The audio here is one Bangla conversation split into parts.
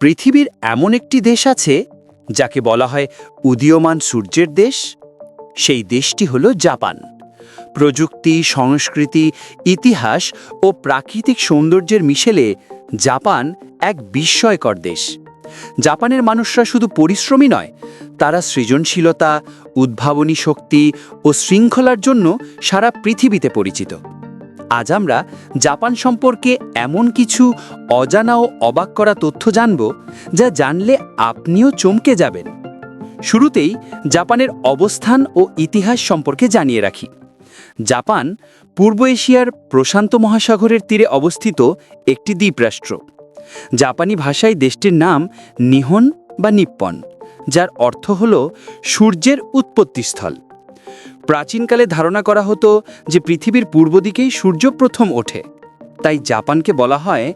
পৃথিবীর এমন একটি দেশ আছে, যাকে বলা হয় উদীয়মান সূর্যের দেশ। সেই দেশটি হল জাপান। প্রযুক্তি, সংস্কৃতি, ইতিহাস ও প্রাকৃতিক সৌন্দর্যের মিশেলে জাপান এক বিস্ময়কর দেশ। জাপানের মানুষরা শুধু পরিশ্রমী নয়, তারা সৃজনশীলতা, উদ্ভাবনী শক্তি ও শৃঙ্খলার জন্য সারা পৃথিবীতে পরিচিত। আজ আমরা জাপান সম্পর্কে এমন কিছু অজানা ও অবাক করা তথ্য জানব যা জানলে আপনিও চমকে যাবেন। শুরুতেই জাপানের অবস্থান ও ইতিহাস সম্পর্কে জানিয়ে রাখি। জাপান পূর্ব এশিয়ার প্রশান্ত মহাসাগরের তীরে অবস্থিত একটি দ্বীপরাষ্ট্র। জাপানি ভাষায় দেশটির নাম নিহন বা নিপ্পন, যার অর্থ হল সূর্যের উৎপত্তিস্থল। প্রাচীনকালে ধারণা করা হতো যে পৃথিবীর পূর্ব দিকেই সূর্য প্রথম ওঠে। তাই জাপানকে বলা হয়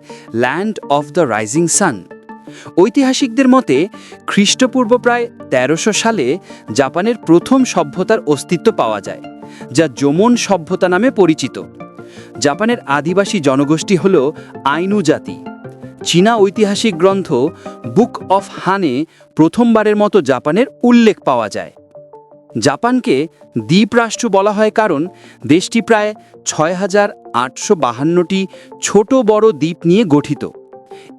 land of the rising sun ঐতিহাসিকদের মতে, খ্রিস্টপূর্ব প্রায় তেরোশো সালে জাপানের প্রথম সভ্যতার অস্তিত্ব পাওয়া যায়, যা যমন সভ্যতা নামে পরিচিত। জাপানের আদিবাসী জনগোষ্ঠী হল আইনু জাতি। চীনা ঐতিহাসিক গ্রন্থ বুক অফ হানে প্রথমবারের মতো জাপানের উল্লেখ পাওয়া যায়। জাপানকে দ্বীপরাষ্ট্র বলা হয় কারণ দেশটি প্রায় ছয় হাজার আটশো বাহান্নটি ছোট বড় দ্বীপ নিয়ে গঠিত।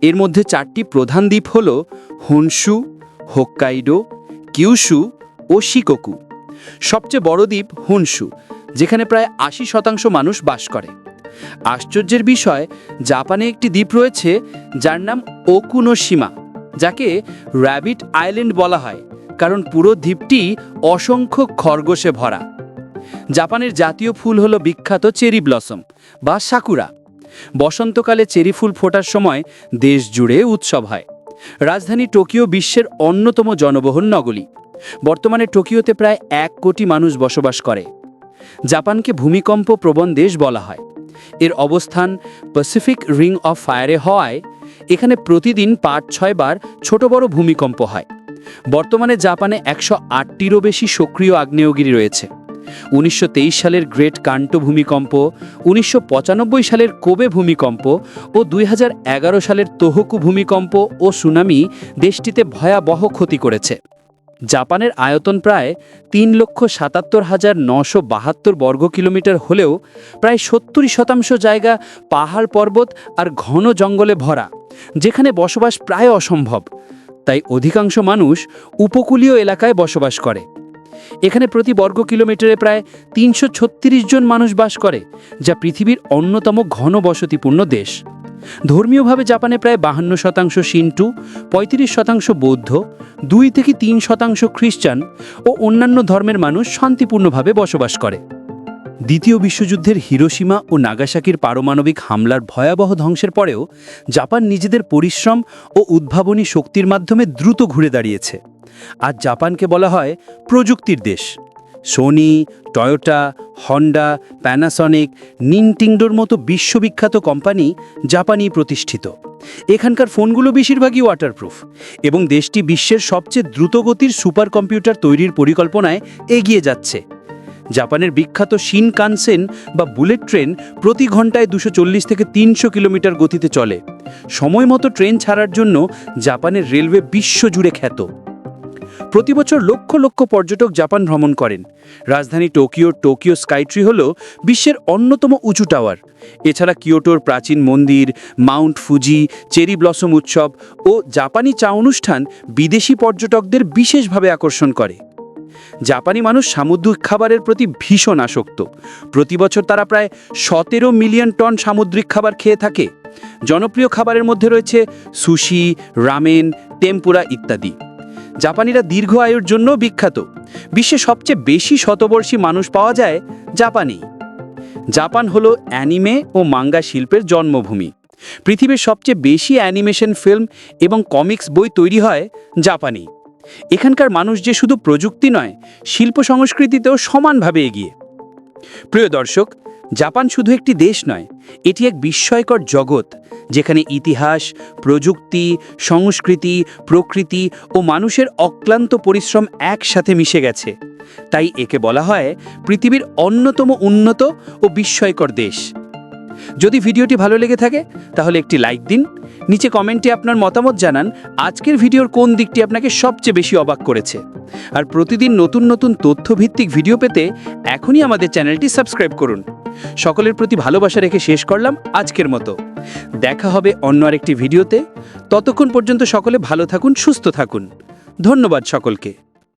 এর মধ্যে চারটি প্রধান দ্বীপ হল হনসু, হোক্কাইডো কিউশু ও শিকোকু। সবচেয়ে বড় দ্বীপ হুনসু, যেখানে প্রায় আশি শতাংশ মানুষ বাস করে। আশ্চর্যের বিষয়, জাপানে একটি দ্বীপ রয়েছে যার নাম ওকুনোসীমা যাকে র্যাবিট আইল্যান্ড বলা হয়। কারণ পুরো দ্বীপটি অসংখ্য খরগোশে ভরা। জাপানের জাতীয় ফুল হলো বিখ্যাত চেরি ব্লসম বা সাকুরা। বসন্তকালে চেরি ফুল ফোটার সময় দেশ জুড়ে উৎসব হয়। রাজধানী টোকিও বিশ্বের অন্যতম জনবহুল নগরী। বর্তমানে টোকিওতে প্রায় এক কোটি মানুষ বসবাস করে। জাপানকে ভূমিকম্প প্রবণ দেশ বলা হয়। এর অবস্থান প্যাসিফিক রিং অফ ফায়ারে হওয়ায় এখানে প্রতিদিন পাঁচ ছয় বার ছোট বড় ভূমিকম্প হয়। বর্তমানে জাপানে একশো আটটিরও বেশি সক্রিয় আগ্নেয়গিরি রয়েছে। উনিশশো তেইশ সালের গ্রেট কান্টো ভূমিকম্প, উনিশশো পঁচানব্বই সালের কোবে ভূমিকম্প ও দুই হাজার এগারো সালের তোহকু ভূমিকম্প ও সুনামি দেশটিতে ভয়াবহ ক্ষতি করেছে। জাপানের আয়তন প্রায় তিন লক্ষ সাতাত্তর হাজার নশো বাহাত্তর বর্গ কিলোমিটার হলেও প্রায় সত্তর শতাংশ জায়গা পাহাড় পর্বত আর ঘন জঙ্গলে ভরা, যেখানে বসবাস প্রায় অসম্ভব। তাই অধিকাংশ মানুষ উপকূলীয় এলাকায় বসবাস করে। এখানে প্রতি বর্গ কিলোমিটারে প্রায় তিনশো ছত্রিশ জন মানুষ বাস করে, যা পৃথিবীর অন্যতম ঘন বসতিপূর্ণ দেশ। ধর্মীয়ভাবে জাপানে প্রায় বাহান্ন শতাংশ সিন্টু পঁয়ত্রিশ শতাংশ বৌদ্ধ, দুই থেকে তিন শতাংশ খ্রিস্টান ও অন্যান্য ধর্মের মানুষ শান্তিপূর্ণভাবে বসবাস করে। দ্বিতীয় বিশ্বযুদ্ধের হিরোসীমা ও নাগাসাকির পারমাণবিক হামলার ভয়াবহ ধ্বংসের পরেও জাপান নিজেদের পরিশ্রম ও উদ্ভাবনী শক্তির মাধ্যমে দ্রুত ঘুরে দাঁড়িয়েছে। আজ জাপানকে বলা হয় প্রযুক্তির দেশ। সোনি, টয়োটা, হন্ডা প্যানাসনিক নিনটিংডোর মতো বিশ্ববিখ্যাত কোম্পানি জাপানি প্রতিষ্ঠিত। এখানকার ফোনগুলো বেশিরভাগই ওয়াটারপ্রুফ এবং দেশটি বিশ্বের সবচেয়ে দ্রুতগতির সুপার কম্পিউটার তৈরির পরিকল্পনায় এগিয়ে যাচ্ছে। জাপানের বিখ্যাত শিন কানসেন বা বুলেট ট্রেন প্রতি ঘন্টায় দুশো থেকে তিনশো কিলোমিটার গতিতে চলে। সময় মতো ট্রেন ছাড়ার জন্য জাপানের রেলওয়ে বিশ্বজুড়ে খ্যাত। প্রতি বছর লক্ষ লক্ষ পর্যটক জাপান ভ্রমণ করেন। রাজধানী টোকিও টোকিও স্কাইট্রি হল বিশ্বের অন্যতম উঁচু টাওয়ার। এছাড়া কিয়োটোর প্রাচীন মন্দির, মাউন্ট ফুজি, চেরি ব্লসম উৎসব ও জাপানি চা অনুষ্ঠান বিদেশি পর্যটকদের বিশেষভাবে আকর্ষণ করে। জাপানি মানুষ সামুদ্রিক খাবারের প্রতি ভীষণ আসক্ত। প্রতি বছর তারা প্রায় সতেরো মিলিয়ন টন সামুদ্রিক খাবার খেয়ে থাকে। জনপ্রিয় খাবারের মধ্যে রয়েছে সুশি, রামেন, টেম্পুরা ইত্যাদি। জাপানিরা দীর্ঘ আয়ুর জন্য বিখ্যাত। বিশ্বে সবচেয়ে বেশি শতবর্ষী মানুষ পাওয়া যায় জাপানি জাপান হলো অ্যানিমে ও মাঙ্গা শিল্পের জন্মভূমি। পৃথিবীর সবচেয়ে বেশি অ্যানিমেশন ফিল্ম এবং কমিক্স বই তৈরি হয় জাপানি এখানকার মানুষ যে শুধু প্রযুক্তি নয়, শিল্প সংস্কৃতিতেও সমানভাবে এগিয়ে। প্রিয় দর্শক, জাপান শুধু একটি দেশ নয়, এটি এক বিস্ময়কর জগৎ, যেখানে ইতিহাস, প্রযুক্তি, সংস্কৃতি, প্রকৃতি ও মানুষের অক্লান্ত পরিশ্রম একসাথে মিশে গেছে। তাই একে বলা হয় পৃথিবীর অন্যতম উন্নত ও বিস্ময়কর দেশ। যদি ভিডিওটি ভালো লেগে থাকে, তাহলে একটি লাইক দিন। নিচে কমেন্টে আপনার মতামত জানান, আজকের ভিডিওর কোন দিকটি আপনাকে সবচেয়ে বেশি অবাক করেছে। আর প্রতিদিন নতুন নতুন তথ্যভিত্তিক ভিডিও পেতে এখনই আমাদের চ্যানেলটি সাবস্ক্রাইব করুন। সকলের প্রতি ভালোবাসা রেখে শেষ করলাম আজকের মতো। দেখা হবে অন্য আরেকটি ভিডিওতে। ততক্ষণ পর্যন্ত সকলে ভালো থাকুন, সুস্থ থাকুন। ধন্যবাদ সকলকে।